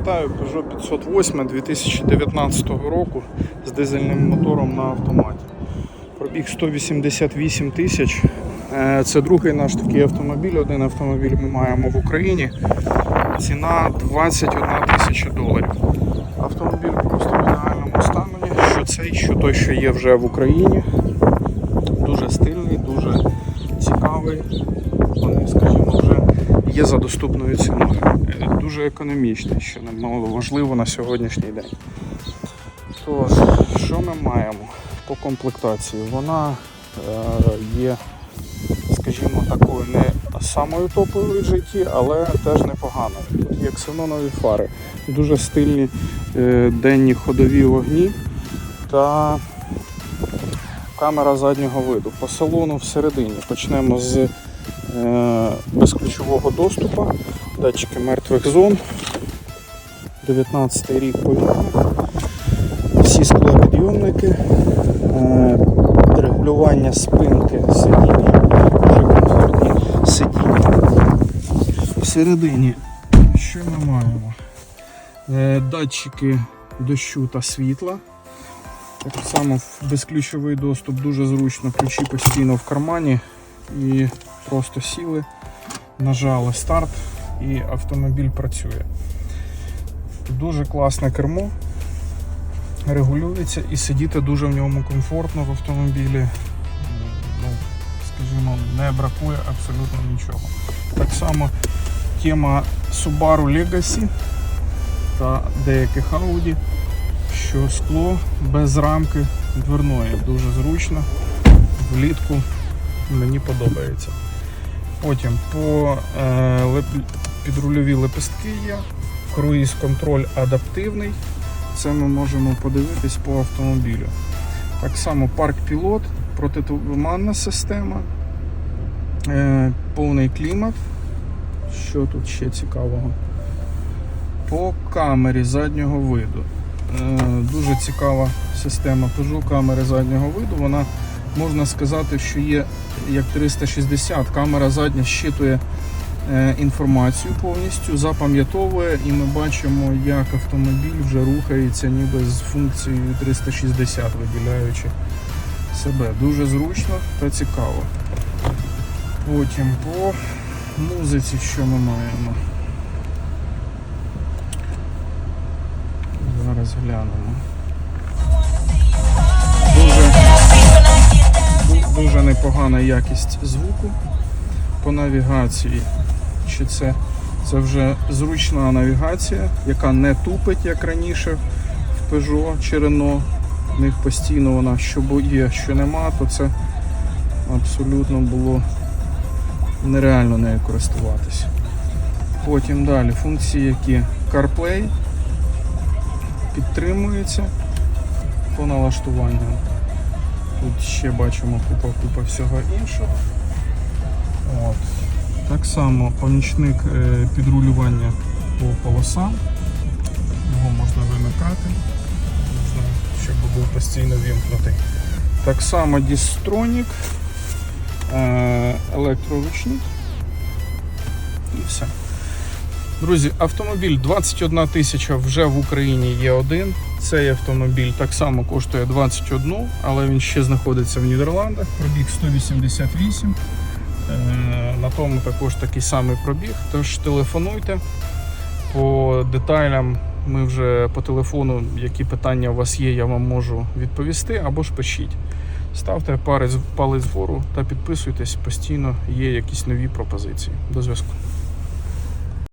вітаю Peugeot 508 2019 року з дизельним мотором на автоматі. Пробіг 188 тисяч. Е, Це другий наш такий автомобіль. Один автомобіль ми маємо в Україні. Ціна 21 тисяча доларів. Автомобіль просто в ідеальному стані. Що цей, що той, що є вже в Україні. Дуже стильний, дуже цікавий. Є за доступною ціною. Е, Дуже економічний, що немало важливо на сьогоднішній день. Тож, що ми маємо по комплектації? Вона е, є, скажімо, такою не самою топовою в житті, але теж непоганою. Тут є ксенонові фари, дуже стильні е, денні ходові вогні та камера заднього виду. По салону всередині почнемо з е, безключового доступу, датчики мертвих зон, 19 рік повітря, всі склопідйомники, е, регулювання спинки сидіння, дуже комфортні сидіння. Всередині що ми маємо? Е, Датчики дощу та світла. Так само безключовий доступ дуже зручно, ключі постійно в кармані і просто сіли, нажали старт і автомобіль працює. Дуже класне кермо, регулюється і сидіти дуже в ньому комфортно в автомобілі. Ну, скажімо, не бракує абсолютно нічого. Так само тема Subaru Legacy та деяких Audi що скло без рамки дверної. Дуже зручно. Влітку мені подобається. Потім по е, леп... підрульові лепестки є, круїз контроль адаптивний. Це ми можемо подивитись по автомобілю. Так само парк пілот, протитуманна система, е, повний клімат. Що тут ще цікавого? По камері заднього виду. Е, Дуже цікава система Peugeot камери заднього виду. Вона можна сказати, що є як 360. Камера задня щитує е, інформацію повністю, запам'ятовує, і ми бачимо, як автомобіль вже рухається ніби з функцією 360, виділяючи себе. Дуже зручно та цікаво. Потім по музиці, що ми маємо. Зараз глянемо. Дуже непогана якість звуку по навігації. Чи це, це вже зручна навігація, яка не тупить, як раніше в Peugeot чи Renault. В них постійно вона що є, що нема, то це абсолютно було нереально нею користуватися. Потім далі функції, які CarPlay, підтримується по налаштуванням. Тут ще бачимо купа-купа всього іншого. От. Так само помічник е, підрулювання по полосам. Його можна вимикати, можна, щоб був постійно вімкнутий. Так само дістронік, е, електроручник і все. Друзі, автомобіль 21 тисяча вже в Україні є один. Цей автомобіль так само коштує 21, але він ще знаходиться в Нідерландах. Пробіг 188. Е, На тому також такий самий пробіг. Тож телефонуйте по деталям. Ми вже по телефону, які питання у вас є, я вам можу відповісти або ж пишіть. Ставте палець, вгору та підписуйтесь постійно, є якісь нові пропозиції. До зв'язку.